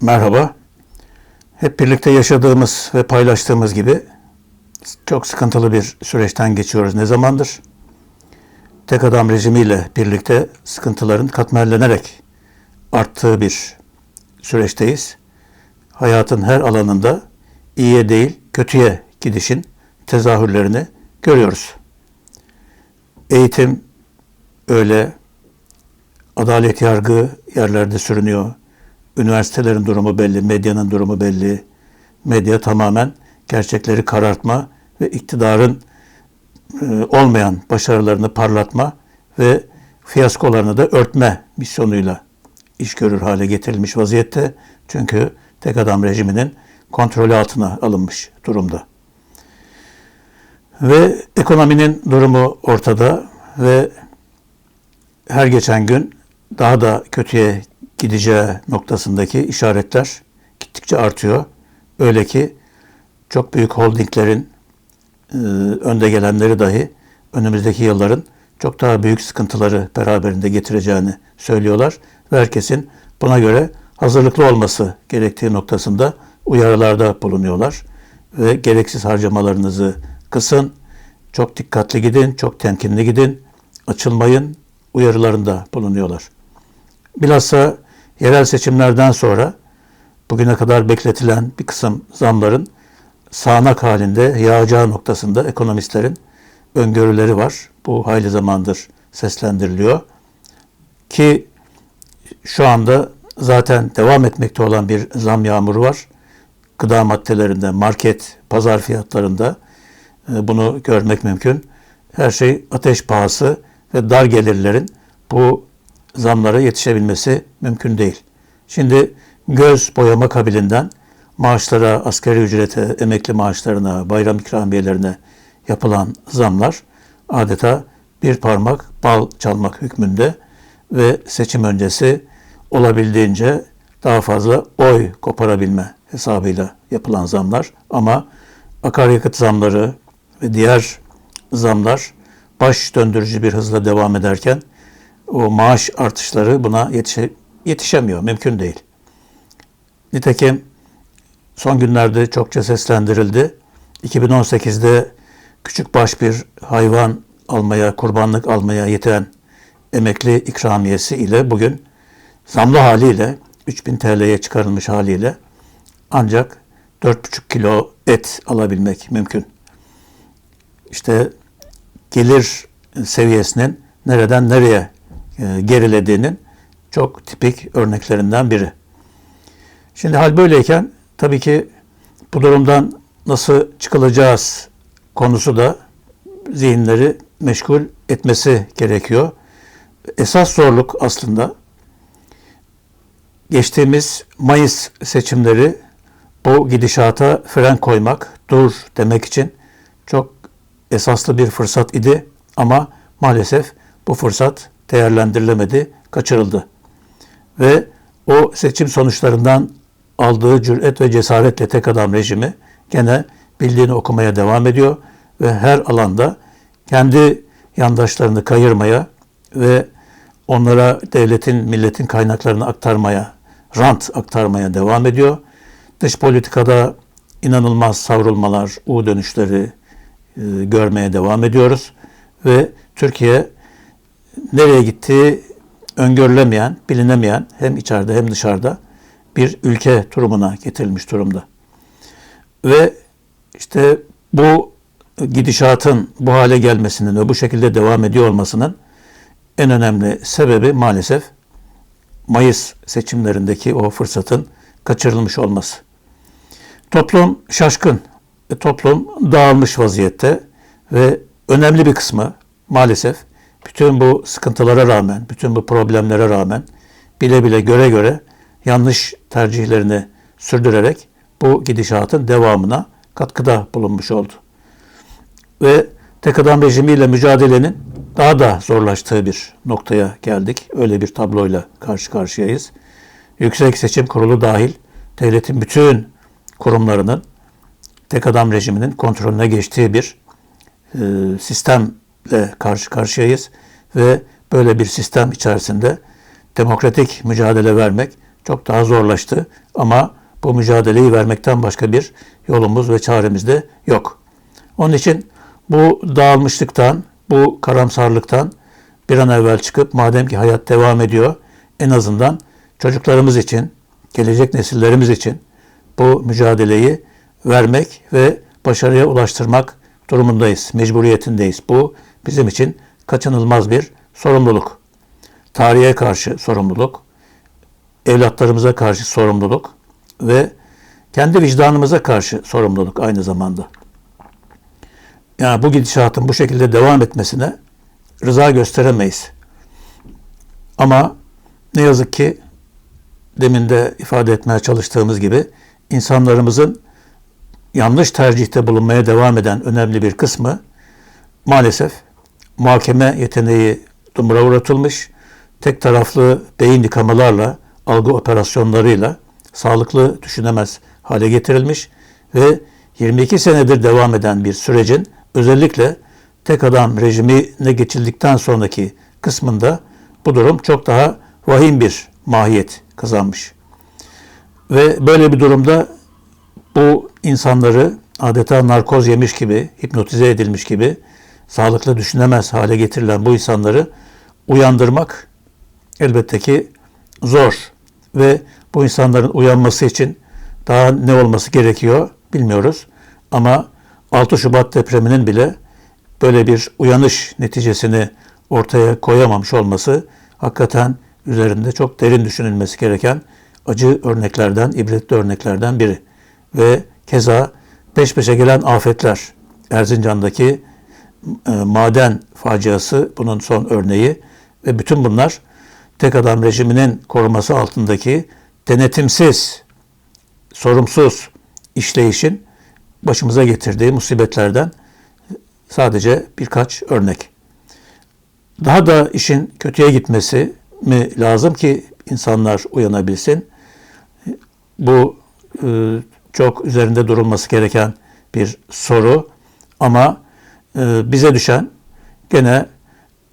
Merhaba. Hep birlikte yaşadığımız ve paylaştığımız gibi çok sıkıntılı bir süreçten geçiyoruz. Ne zamandır? Tek adam rejimiyle birlikte sıkıntıların katmerlenerek arttığı bir süreçteyiz. Hayatın her alanında iyiye değil kötüye gidişin tezahürlerini görüyoruz. Eğitim öyle, adalet yargı yerlerde sürünüyor. Üniversitelerin durumu belli, medyanın durumu belli. Medya tamamen gerçekleri karartma ve iktidarın e, olmayan başarılarını parlatma ve fiyaskolarını da örtme misyonuyla iş görür hale getirilmiş vaziyette. Çünkü tek adam rejiminin kontrolü altına alınmış durumda. Ve ekonominin durumu ortada ve her geçen gün daha da kötüye gideceği noktasındaki işaretler gittikçe artıyor. Öyle ki çok büyük holdinglerin e, önde gelenleri dahi önümüzdeki yılların çok daha büyük sıkıntıları beraberinde getireceğini söylüyorlar ve herkesin buna göre hazırlıklı olması gerektiği noktasında uyarılarda bulunuyorlar ve gereksiz harcamalarınızı kısın, çok dikkatli gidin, çok temkinli gidin, açılmayın uyarılarında bulunuyorlar. Bilhassa yerel seçimlerden sonra bugüne kadar bekletilen bir kısım zamların sağanak halinde yağacağı noktasında ekonomistlerin öngörüleri var. Bu hayli zamandır seslendiriliyor. Ki şu anda zaten devam etmekte olan bir zam yağmuru var. Gıda maddelerinde, market, pazar fiyatlarında e, bunu görmek mümkün. Her şey ateş pahası ve dar gelirlerin bu zamlara yetişebilmesi mümkün değil. Şimdi göz boyama kabilinden maaşlara, asgari ücrete, emekli maaşlarına, bayram ikramiyelerine yapılan zamlar adeta bir parmak bal çalmak hükmünde ve seçim öncesi olabildiğince daha fazla oy koparabilme hesabıyla yapılan zamlar ama akaryakıt zamları ve diğer zamlar baş döndürücü bir hızla devam ederken o maaş artışları buna yetişe, yetişemiyor, mümkün değil. Nitekim son günlerde çokça seslendirildi. 2018'de küçük baş bir hayvan almaya, kurbanlık almaya yeten emekli ikramiyesi ile bugün zamlı haliyle 3000 TL'ye çıkarılmış haliyle ancak 4,5 kilo et alabilmek mümkün. İşte gelir seviyesinin nereden nereye gerilediğinin çok tipik örneklerinden biri. Şimdi hal böyleyken tabii ki bu durumdan nasıl çıkılacağız konusu da zihinleri meşgul etmesi gerekiyor. Esas zorluk aslında geçtiğimiz Mayıs seçimleri bu gidişata fren koymak, dur demek için çok esaslı bir fırsat idi ama maalesef bu fırsat değerlendirilemedi, kaçırıldı. Ve o seçim sonuçlarından aldığı cüret ve cesaretle tek adam rejimi gene bildiğini okumaya devam ediyor ve her alanda kendi yandaşlarını kayırmaya ve onlara devletin, milletin kaynaklarını aktarmaya, rant aktarmaya devam ediyor. Dış politikada inanılmaz savrulmalar, U dönüşleri e, görmeye devam ediyoruz ve Türkiye nereye gittiği öngörülemeyen, bilinemeyen hem içeride hem dışarıda bir ülke durumuna getirilmiş durumda. Ve işte bu gidişatın bu hale gelmesinin ve bu şekilde devam ediyor olmasının en önemli sebebi maalesef Mayıs seçimlerindeki o fırsatın kaçırılmış olması. Toplum şaşkın, toplum dağılmış vaziyette ve önemli bir kısmı maalesef bütün bu sıkıntılara rağmen, bütün bu problemlere rağmen bile bile göre göre yanlış tercihlerini sürdürerek bu gidişatın devamına katkıda bulunmuş oldu. Ve tek adam rejimiyle mücadelenin daha da zorlaştığı bir noktaya geldik. Öyle bir tabloyla karşı karşıyayız. Yüksek Seçim Kurulu dahil devletin bütün kurumlarının tek adam rejiminin kontrolüne geçtiği bir e, sistemle karşı karşıyayız ve böyle bir sistem içerisinde demokratik mücadele vermek çok daha zorlaştı. Ama bu mücadeleyi vermekten başka bir yolumuz ve çaremiz de yok. Onun için bu dağılmışlıktan, bu karamsarlıktan bir an evvel çıkıp madem ki hayat devam ediyor en azından çocuklarımız için, gelecek nesillerimiz için bu mücadeleyi vermek ve başarıya ulaştırmak durumundayız, mecburiyetindeyiz. Bu bizim için kaçınılmaz bir sorumluluk. Tarihe karşı sorumluluk, evlatlarımıza karşı sorumluluk ve kendi vicdanımıza karşı sorumluluk aynı zamanda. Yani bu gidişatın bu şekilde devam etmesine rıza gösteremeyiz. Ama ne yazık ki demin de ifade etmeye çalıştığımız gibi insanlarımızın yanlış tercihte bulunmaya devam eden önemli bir kısmı maalesef muhakeme yeteneği dumura uğratılmış, tek taraflı beyin yıkamalarla, algı operasyonlarıyla sağlıklı düşünemez hale getirilmiş ve 22 senedir devam eden bir sürecin özellikle tek adam rejimine geçildikten sonraki kısmında bu durum çok daha vahim bir mahiyet kazanmış. Ve böyle bir durumda bu insanları adeta narkoz yemiş gibi, hipnotize edilmiş gibi sağlıklı düşünemez hale getirilen bu insanları uyandırmak elbette ki zor. Ve bu insanların uyanması için daha ne olması gerekiyor bilmiyoruz. Ama 6 Şubat depreminin bile böyle bir uyanış neticesini ortaya koyamamış olması hakikaten üzerinde çok derin düşünülmesi gereken acı örneklerden, ibretli örneklerden biri. Ve keza peş peşe gelen afetler, Erzincan'daki e, maden faciası bunun son örneği ve bütün bunlar tek adam rejiminin koruması altındaki denetimsiz, sorumsuz işleyişin başımıza getirdiği musibetlerden sadece birkaç örnek. Daha da işin kötüye gitmesi mi lazım ki insanlar uyanabilsin? Bu e, çok üzerinde durulması gereken bir soru ama bize düşen gene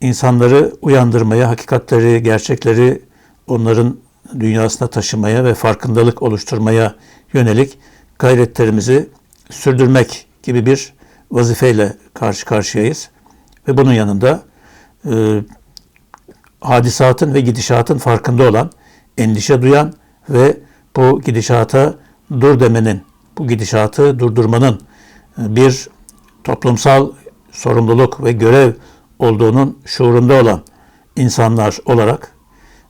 insanları uyandırmaya, hakikatleri, gerçekleri onların dünyasına taşımaya ve farkındalık oluşturmaya yönelik gayretlerimizi sürdürmek gibi bir vazifeyle karşı karşıyayız. Ve bunun yanında e, hadisatın ve gidişatın farkında olan, endişe duyan ve bu gidişata dur demenin, bu gidişatı durdurmanın e, bir toplumsal sorumluluk ve görev olduğunun şuurunda olan insanlar olarak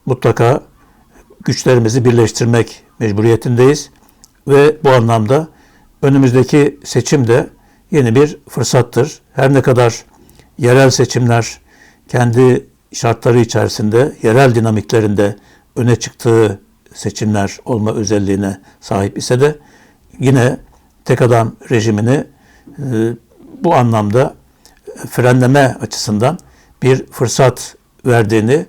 mutlaka güçlerimizi birleştirmek mecburiyetindeyiz ve bu anlamda önümüzdeki seçim de yeni bir fırsattır. Her ne kadar yerel seçimler kendi şartları içerisinde, yerel dinamiklerinde öne çıktığı seçimler olma özelliğine sahip ise de yine tek adam rejimini e, bu anlamda frenleme açısından bir fırsat verdiğini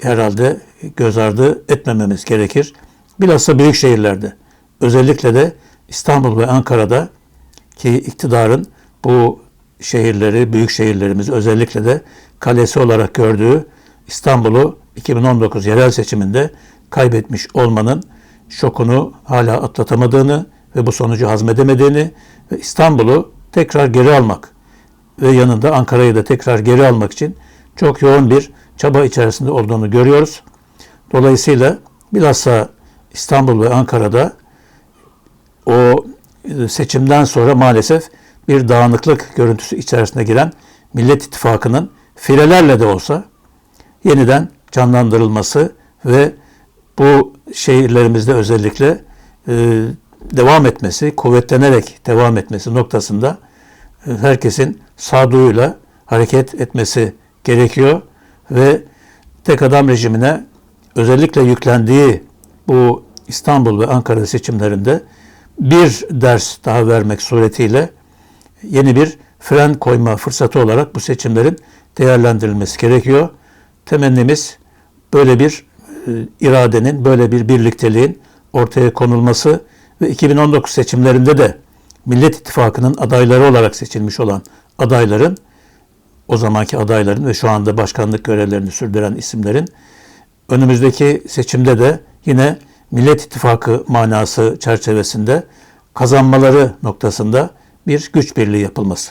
herhalde göz ardı etmememiz gerekir. Bilhassa büyük şehirlerde özellikle de İstanbul ve Ankara'da ki iktidarın bu şehirleri, büyük şehirlerimizi özellikle de kalesi olarak gördüğü İstanbul'u 2019 yerel seçiminde kaybetmiş olmanın şokunu hala atlatamadığını ve bu sonucu hazmedemediğini ve İstanbul'u tekrar geri almak ve yanında Ankara'yı da tekrar geri almak için çok yoğun bir çaba içerisinde olduğunu görüyoruz. Dolayısıyla bilhassa İstanbul ve Ankara'da o e, seçimden sonra maalesef bir dağınıklık görüntüsü içerisine giren Millet İttifakı'nın filelerle de olsa yeniden canlandırılması ve bu şehirlerimizde özellikle e, devam etmesi, kuvvetlenerek devam etmesi noktasında herkesin sağduyuyla hareket etmesi gerekiyor ve tek adam rejimine özellikle yüklendiği bu İstanbul ve Ankara seçimlerinde bir ders daha vermek suretiyle yeni bir fren koyma fırsatı olarak bu seçimlerin değerlendirilmesi gerekiyor. Temennimiz böyle bir e, iradenin, böyle bir birlikteliğin ortaya konulması ve 2019 seçimlerinde de Millet İttifakı'nın adayları olarak seçilmiş olan adayların, o zamanki adayların ve şu anda başkanlık görevlerini sürdüren isimlerin önümüzdeki seçimde de yine Millet İttifakı manası çerçevesinde kazanmaları noktasında bir güç birliği yapılması.